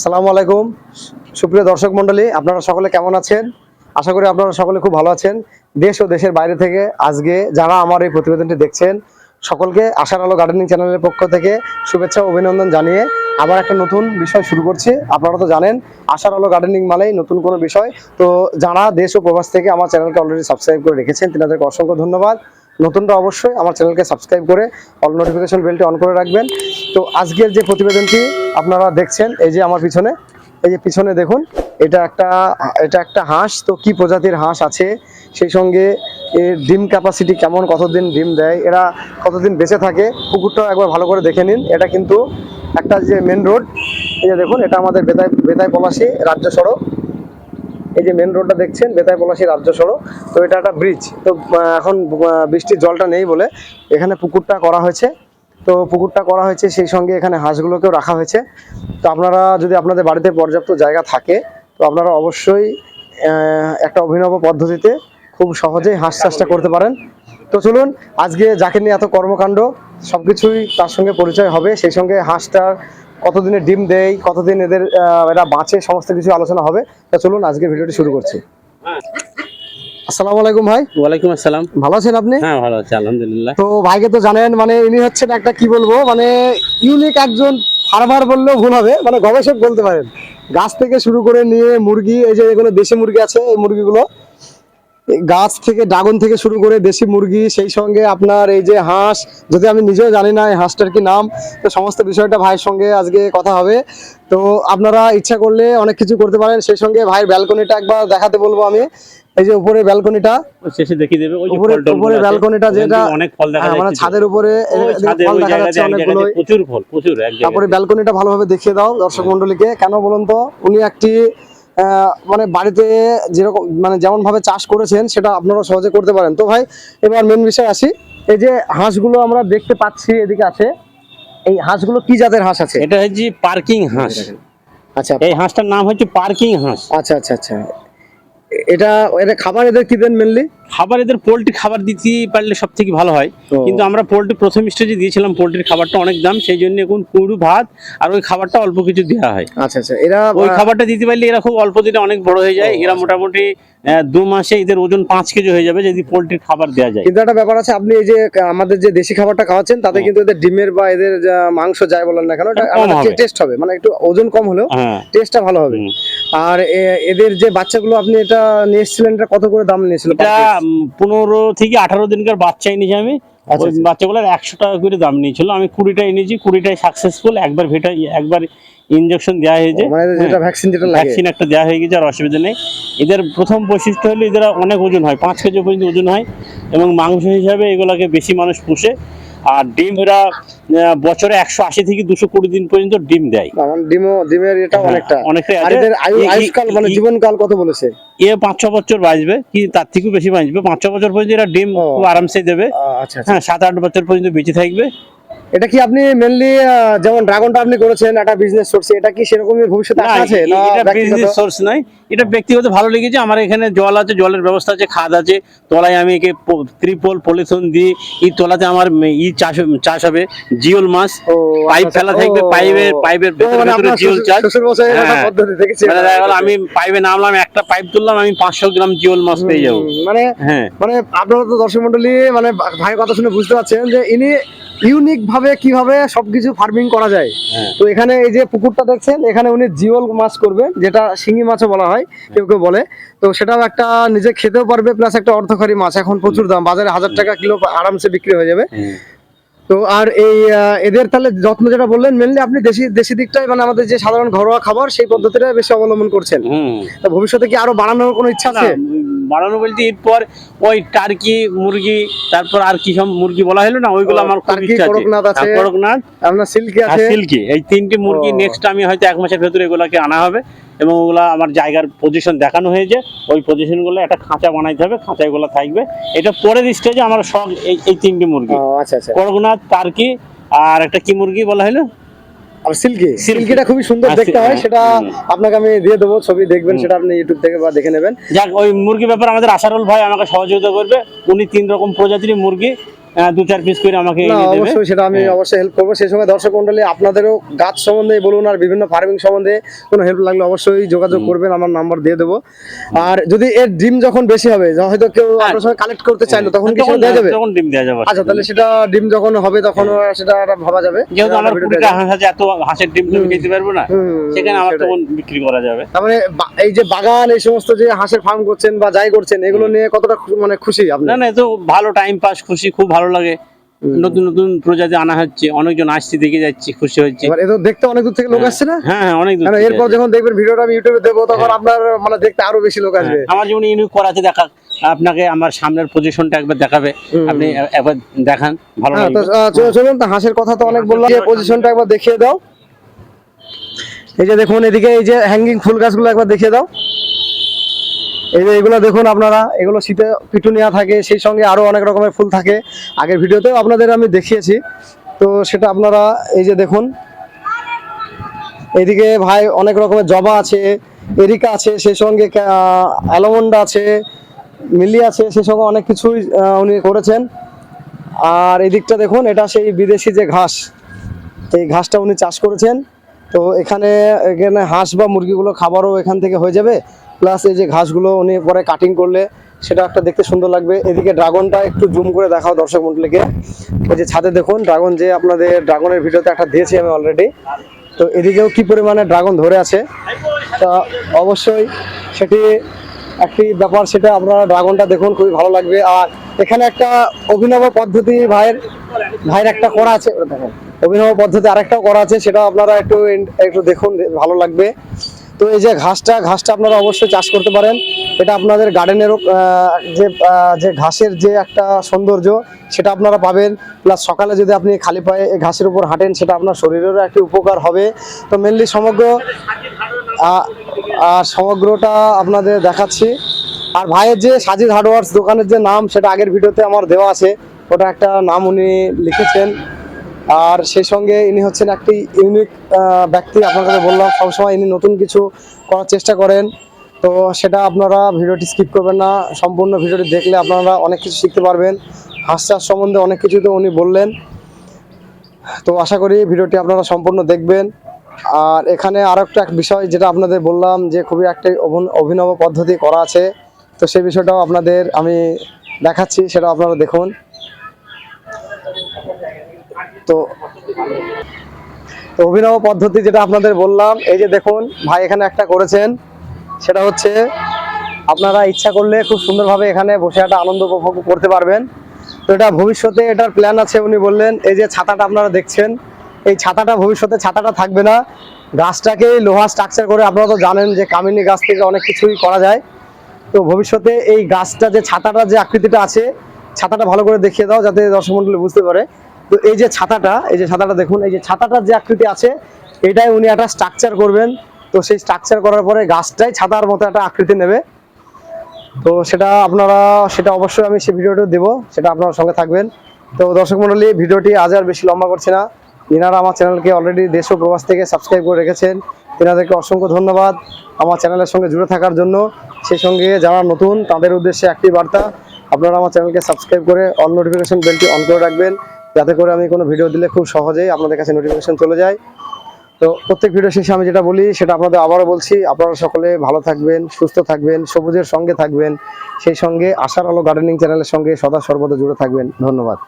আসসালামু আলাইকুম। সুপ্রিয় দর্শক মণ্ডলী, আপনারা সকলে কেমন আছেন? আশা করি আপনারা সকলে খুব ভালো আছেন। দেশ ও দেশের বাইরে থেকে আজকে যারা আমার এই প্রতিবেদনটি দেখছেন, সকলকে আশার আলো গার্ডেনিং চ্যানেলের পক্ষ থেকে শুভেচ্ছা অভিনন্দন জানিয়ে আবার একটা নতুন বিষয় শুরু করছি। আপনারা তো জানেন, আশার আলো গার্ডেনিং মানেই নতুন কোনো বিষয়। তো যারা দেশ ও প্রবাস থেকে আমার চ্যানেলকে অলরেডি সাবস্ক্রাইব করে রেখেছেন, তিনাদেরকে অসংখ্য ধন্যবাদ। নতুনটা অবশ্যই আমার চ্যানেলকে সাবস্ক্রাইব করে অল নোটিফিকেশন বেলটি অন করে রাখবেন। তো আজকের যে প্রতিবেদনটি আপনারা দেখছেন, এই যে আমার পিছনে, এই যে পিছনে দেখুন, এটা একটা এটা একটা হাঁস। তো কি প্রজাতির হাঁস আছে? সেই সঙ্গে এর ডিম ক্যাপাসিটি কেমন, কতদিন ডিম দেয়? এরা কতদিন বেঁচে থাকে? পুকুরটাও একবার ভালো করে দেখে নিন। এটা কিন্তু একটা যে মেন রোড এই যে দেখুন, এটা আমাদের বেতাই বেতাই পলাশি, রাজ্য সড়ক। এই যে মেন রোডটা দেখছেন, বেতাই পলাশি রাজ্য সড়ক, তো এটা একটা ব্রিজ তো এখন বৃষ্টির জলটা নেই বলে এখানে পুকুরটা করা হয়েছে। তো পুকুরটা করা হয়েছে, সেই সঙ্গে এখানে হাঁসগুলোকেও রাখা হয়েছে। তো আপনারা যদি আপনাদের বাড়িতে পর্যাপ্ত জায়গা থাকে, তো আপনারা অবশ্যই একটা অভিনব পদ্ধতিতে খুব সহজেই হাঁস চাষটা করতে পারেন। তো চলুন, আজকে যাকে নিয়ে এত কর্মকাণ্ড সব কিছুই তার সঙ্গে পরিচয় হবে। সেই সঙ্গে হাঁসটার কতদিনে ডিম দেয় কতদিন এদের এরা বাঁচে সমস্ত কিছু আলোচনা হবে। তা চলুন আজকে ভিডিওটি শুরু করছি। আসসালামু আলাইকুম ভাই। ওয়ালাইকুম আসসালাম। ভালো আছেন আপনি? হ্যাঁ ভালো আছে আলহামদুলিল্লাহ। তো ভাইকে তো জানেন মানে ইনি হচ্ছেন একটা কি বলব মানে ইউনিক একজন ফার্মার বললেও ভুল হবে মানে গবেষক বলতে পারেন। গাছ থেকে শুরু করে নিয়ে মুরগি এই যে এগুলো দেশি মুরগি আছে এই মুরগিগুলো গাছ থেকে ড্রাগন থেকে শুরু করে দেশি মুরগি সেই সঙ্গে আপনার এই যে হাঁস যদি আমি নিজেও জানি না এই হাঁসটার কি নাম তো সমস্ত বিষয়টা ভাইয়ের সঙ্গে আজকে কথা হবে। তো আপনারা ইচ্ছা করলে অনেক কিছু করতে পারেন সেই সঙ্গে ভাইয়ের ব্যালকনিটা একবার দেখাতে বলব আমি। এই যে উপরে ব্যালকনিটা শেষে দেখিয়ে দেবে ওই উপরে- উপরে ব্যালকনিটা যেটা- অনেক ফল দেখা হ্যাঁ, মানে যাচ্ছে। ছাদের উপরে ফল দেখা যাচ্ছে অনেকগুলো প্রচুর ফল প্রচুর এক জায়গায় তারপরে ব্যালকনিটা ভালোভাবে দেখিয়ে দাও দর্শক মন্ডলীকে কেন বলুন তো? উনি একটি মানে বাড়িতে যেরকম মানে যেমন ভাবে চাষ করেছেন সেটা আপনারা সহজে করতে পারেন। তো ভাই এবার মেন বিষয় আসি। এই যে হাঁসগুলো আমরা দেখতে পাচ্ছি এদিকে আছে। এই হাঁসগুলো কি জাতের হাঁস আছে? এটা হচ্ছে পার্কিং হাঁস। আচ্ছা। এই হাঁসটার নাম হচ্ছে পার্কিং হাঁস। আচ্ছা আচ্ছা আচ্ছা। এটা এটা খাবার এদের কি দেন মেনলি খাবার এদের পোলট্রি খাবার দিতে পারলে সব থেকে ভালো হয়। কিন্তু আমরা পোলট্রি প্রথম স্টেজে দিয়েছিলাম পোলট্রির খাবারটা অনেক দাম সেই জন্য এখন কুড়ু ভাত আর ওই খাবারটা অল্প কিছু দেওয়া হয়। আচ্ছা আচ্ছা এরা ওই খাবারটা দিতে পারলে এরা খুব অল্প দিনে অনেক বড় হয়ে যায়। এরা মোটামুটি আহ, দু মাসে এদের ওজন পাঁচ কেজি হয়ে যাবে যদি পোলট্রির খাবার দেওয়া যায়। কিন্তু একটা ব্যাপার আছে আপনি এই যে আমাদের যে দেশি খাবারটা খাওয়াচ্ছেন তাতে কিন্তু এদের ডিমের বা এদের মাংস যায় বলেন না কেন টেস্ট হবে। মানে একটু ওজন কম হলেও হ্যাঁ। টেস্টটা ভালো হবে। আর এদের যে বাচ্চাগুলো আপনি এটা নিয়ে এসেছিলেন এটা কত করে দাম নিয়েছিল এটা পনেরো থেকে আঠারো দিনকার বাচ্চা এনেছি আমি। আচ্ছা, আচ্ছা। বাচ্চাগুলোর একশো টাকা করে দাম নিয়েছিল। আমি কুড়িটা এনেছি কুড়িটাই সাকসেসফুল একবার ভেটা একবার ইনজেকশন দেওয়া হয়েছে। মানে যেটা ভ্যাকসিন যেটা লাগে। ভ্যাকসিন একটা দেওয়া হয়ে গেছে আর অসুবিধা নেই। এদের প্রথম বৈশিষ্ট্য হলো এদের অনেক ওজন হয় পাঁচ কেজি পর্যন্ত ওজন হয়। এবং মাংস হিসাবে এগুলোকে বেশি মানুষ পুষে। আর ডিম এরা বছরে একশো আশি থেকে দুশো কুড়ি দিন পর্যন্ত ডিম দেয়। ডিমও ডিমের এটা হ্যাঁ, অনেকটা। অনেকটাই আয়ুষ্কাল মানে জীবনকাল কত বলেছে? এ পাঁচ ছ বছর বাঁচবে কি তার থেকেও বেশি বাঁচবে। পাঁচ ছ বছর পর্যন্ত এরা ডিম খুব আরামসে দেবে। আচ্ছা আচ্ছা। হ্যাঁ সাত আট বছর পর্যন্ত বেঁচে থাকবে। এটা কি আপনি মেনলি যেমন ড্রাগনটা আপনি করেছেন একটা বিজনেস সোর্স এটা কি সেরকমই ভবিষ্যতে আছে? এটা বিজনেস সোর্স নয়। এটা ব্যক্তিগত ভালো লেগেছে। আমার এখানে জল আছে জলের ব্যবস্থা আছে খাদ আছে। তলায় আমি একে ত্রিপল পলিথন দিই। এই তলাতে আমার ই চাষ চাষ হবে জিওল মাছ। পাইপ আচ্ছা, ফেলা আচ্ছা, থাকবে পাইপের পাইপের ভেতরে মানে জিওল চাষ। হ্যাঁ। মানে আমি পাইপে নামলাম একটা পাইপ তুললাম আমি পাঁচশো গ্রাম জিওল মাছ পেয়ে যাব। মানে হ্যাঁ। মানে আপনারা তো দর্শক মন্ডলী মানে ভাইয়ের কথা শুনে বুঝতে পারছেন যে ইনি ইউনিক ভাবে কীভাবে সবকিছু ফার্মিং করা যায়। হ্যাঁ। তো এখানে এই যে পুকুরটা দেখছেন এখানে উনি জিওল মাছ করবেন যেটা শিঙি মাছও বলা হয় কেউ কেউ বলে। তো সেটাও একটা নিজে খেতেও পারবে প্লাস একটা অর্থকারী মাছ। এখন প্রচুর দাম বাজারে হাজার টাকা কিলো আরামসে বিক্রি হয়ে যাবে। হ্যাঁ। তো আর এই এদের তাহলে যত্ন যেটা বললেন মেনলি আপনি দেশি দেশি দিকটাই মানে আমাদের যে সাধারণ ঘরোয়া খাবার সেই পদ্ধতিটা বেশি অবলম্বন করছেন। তো ভবিষ্যতে কি আরও বাড়ানোর কোনো ইচ্ছা আছে? বাড়ানো বলতে এরপর ওই টার্কি মুরগি তারপর আর কি সব মুরগি বলা হলো না ওইগুলো আমার খুব ইচ্ছা আছে। করকনাথ আছে। হ্যাঁ, করকনাথ। আপনার সিল্কি আছে? সিল্কি এই তিনটি মুরগি নেক্সট আমি হয়তো এক মাসের ভেতরে এগুলাকে আনা হবে এবং ওগুলা আমার জায়গার পজিশন দেখানো হয়েছে। ওই পজিশনগুলো একটা খাঁচা বানাইতে হবে খাঁচা এগুলো থাকবে। এটা পরের স্টেজে আমার সব এই তিনটি মুরগি। আচ্ছা আচ্ছা। করকনাথ টার্কি আর একটা কি মুরগি বলা হলো? আর সিল্কি। সিল্কি। সিল্কিটা খুবই সুন্দর দেখতে হয় সেটা আপনাকে আমি দিয়ে দেবো ছবি দেখবেন সেটা আপনি ইউটিউব থেকে বা দেখে নেবেন। যাক ওই মুরগি ব্যাপারে আমাদের আশারুল ভাই আমাকে সহযোগিতা করবে। উনি তিন রকম প্রজাতির মুরগি। দু চার পিস করে আমাকে অবশ্যই সেটা আমি হ্যাঁ। অবশ্যই হেল্প করব। সেই সঙ্গে দর্শক মন্ডলী আপনাদেরও গাছ সম্বন্ধে বলুন আর বিভিন্ন ফার্মিং সম্বন্ধে কোনো হেল্প লাগলে অবশ্যই যোগাযোগ করবেন আমার নাম্বার দিয়ে দেবো। আর যদি এর ডিম যখন বেশি হবে হয়তো কেউ আপনার সঙ্গে কালেক্ট করতে চাইলো তখন কি দেওয়া যাবে? হ্যাঁ। তখন ডিম দেওয়া যাবে। আচ্ছা তাহলে সেটা ডিম যখন হবে তখন সেটা ভাবা যাবে। যেহেতু আমার কুড়িটা হাঁস আছে এত হাঁসের ডিম তো খেতে পারব না। সেখানে আমার তখন বিক্রি করা যাবে। তার মানে এই যে বাগান এই সমস্ত যে হাঁসের ফার্ম করছেন বা যাই করছেন এগুলো নিয়ে কতটা মানে খুশি আপনি? না না তো ভালো টাইম পাস খুশি খুব ভালো লাগে। নতুন নতুন প্রজাতি আনা হচ্ছে অনেকজন আসছে দেখে যাচ্ছি খুশি হচ্ছে। এবার তো দেখতে অনেক দূর থেকে লোক আসছে না? হ্যাঁ হ্যাঁ অনেক দূর এরপর যখন দেখবেন ভিডিওটা আমি ইউটিউবে দেবো তখন আপনার মানে দেখতে আরও বেশি লোক আসবে। হ্যাঁ, আমার যেমন ইউনিক করা আছে দেখা আপনাকে আমার সামনের পজিশনটা একবার দেখাবে। আপনি একবার দেখান ভালো হ্যাঁ চলুন তো হাঁসের কথা তো অনেক বললাম। এই পজিশনটা একবার দেখিয়ে দাও। এই যে দেখুন এদিকে এই যে হ্যাঙ্গিং ফুল গাছগুলো একবার দেখিয়ে দাও। এই যে এগুলো দেখুন আপনারা, এগুলো শীতে পিটুনিয়া থাকে, সেই সঙ্গে আরও অনেক রকমের ফুল থাকে। আগের ভিডিওতেও আপনাদের আমি দেখিয়েছি। তো সেটা আপনারা এই যে দেখুন, এদিকে ভাই অনেক রকমের জবা আছে, এরিকা আছে, সেই সঙ্গে অ্যালমন্ড আছে, মিলি আছে, সেই সঙ্গে অনেক কিছুই উনি করেছেন। আর এদিকটা দেখুন, এটা সেই বিদেশি যে ঘাস, এই ঘাসটা উনি চাষ করেছেন। তো এখানে এখানে হাঁস বা মুরগিগুলো খাবারও এখান থেকে হয়ে যাবে। প্লাস এই যে ঘাসগুলো উনি পরে কাটিং করলে, সেটা একটা দেখতে সুন্দর লাগবে। এদিকে ড্রাগনটা একটু জুম করে দেখাও দর্শক মন্ডলীকে। এই যে ছাদে দেখুন ড্রাগন যে আপনাদের ড্রাগনের ভিডিওতে একটা দিয়েছি আমি অলরেডি তো এদিকেও কি পরিমাণে ড্রাগন ধরে আছে? তা অবশ্যই সেটি একটি ব্যাপার, সেটা আপনারা ড্রাগনটা দেখুন, খুবই ভালো লাগবে। আর এখানে একটা অভিনব পদ্ধতি ভাইয়ের ভাইয়ের একটা করা আছে। অভিনব পদ্ধতি আরেকটাও করা আছে সেটা আপনারা একটু একটু দেখুন, ভালো লাগবে। তো এই যে ঘাসটা ঘাসটা আপনারা অবশ্যই চাষ করতে পারেন। এটা আপনাদের গার্ডেনেরও যে যে ঘাসের যে একটা সৌন্দর্য, সেটা আপনারা পাবেন। প্লাস সকালে যদি আপনি খালি পায়ে এই ঘাসের উপর হাঁটেন, সেটা আপনার শরীরেরও একটি উপকার হবে। তো মেনলি সমগ্র সমগ্রটা আপনাদের দেখাচ্ছি। আর ভাইয়ের যে সাজিদ হার্ডওয়ার্স দোকানের যে নাম, সেটা আগের ভিডিওতে আমার দেওয়া আছে। ওটা একটা নাম উনি লিখেছেন। আর সেই সঙ্গে ইনি হচ্ছেন একটি ইউনিক ব্যক্তি। আপনার বললাম, সবসময় ইনি নতুন কিছু করার চেষ্টা করেন। তো সেটা আপনারা ভিডিওটি স্কিপ করবেন না। সম্পূর্ণ ভিডিওটি দেখলে আপনারা অনেক কিছু শিখতে পারবেন। হাঁস চাষ সম্বন্ধে অনেক কিছু তো উনি বললেন। তো আশা করি ভিডিওটি আপনারা সম্পূর্ণ দেখবেন। আর এখানে আরও একটা এক বিষয় যেটা আপনাদের বললাম যে খুবই একটা অভন- অভিনব পদ্ধতি করা আছে। তো সেই বিষয়টাও আপনাদের আমি দেখাচ্ছি, সেটা আপনারা দেখুন। তো তো অভিনব পদ্ধতি যেটা আপনাদের বললাম, এই যে দেখুন, ভাই এখানে একটা করেছেন, সেটা হচ্ছে আপনারা ইচ্ছা করলে খুব সুন্দরভাবে এখানে বসে একটা আনন্দ উপভোগ করতে পারবেন। তো এটা ভবিষ্যতে এটার প্ল্যান আছে উনি বললেন, এই যে ছাতাটা আপনারা দেখছেন, এই ছাতাটা ভবিষ্যতে ছাতাটা থাকবে না, গাছটাকে লোহা স্ট্রাকচার করে আপনারা তো জানেন যে কামিনী গাছ থেকে অনেক কিছুই করা যায়। তো ভবিষ্যতে এই গাছটা যে ছাতাটা যে আকৃতিটা আছে, ছাতাটা ভালো করে দেখিয়ে দাও যাতে দর্শক মন্ডলী বুঝতে পারে। তো এই যে ছাতাটা, এই যে ছাতাটা দেখুন, এই যে ছাতাটার যে আকৃতি আছে, এটাই উনি একটা স্ট্রাকচার করবেন। তো সেই স্ট্রাকচার করার পরে গাছটাই ছাতার মতো একটা আকৃতি নেবে। তো সেটা আপনারা, সেটা অবশ্যই আমি সেই ভিডিওটা দেবো, সেটা আপনারা সঙ্গে থাকবেন। তো দর্শক মন্ডলী, ভিডিওটি আজ আর বেশি লম্বা করছে না। এনারা আমার চ্যানেলকে অলরেডি দেশ ও প্রবাস থেকে সাবস্ক্রাইব করে রেখেছেন। এনাদেরকে অসংখ্য ধন্যবাদ আমার চ্যানেলের সঙ্গে জুড়ে থাকার জন্য। সেই সঙ্গে যারা নতুন, তাদের উদ্দেশ্যে একটি বার্তা, আপনারা আমার চ্যানেলকে সাবস্ক্রাইব করে অল নোটিফিকেশন বেলটি অন করে রাখবেন। যাতে করে আমি কোনো ভিডিও দিলে খুব সহজেই আপনাদের কাছে নোটিফিকেশন চলে যায়। তো প্রত্যেক ভিডিও শেষে আমি যেটা বলি, সেটা আপনাদের আবারও বলছি, আপনারা সকলে ভালো থাকবেন, সুস্থ থাকবেন, সবুজের সঙ্গে থাকবেন, সেই সঙ্গে আশার আলো গার্ডেনিং চ্যানেলের সঙ্গে সদা সর্বদা জুড়ে থাকবেন। ধন্যবাদ।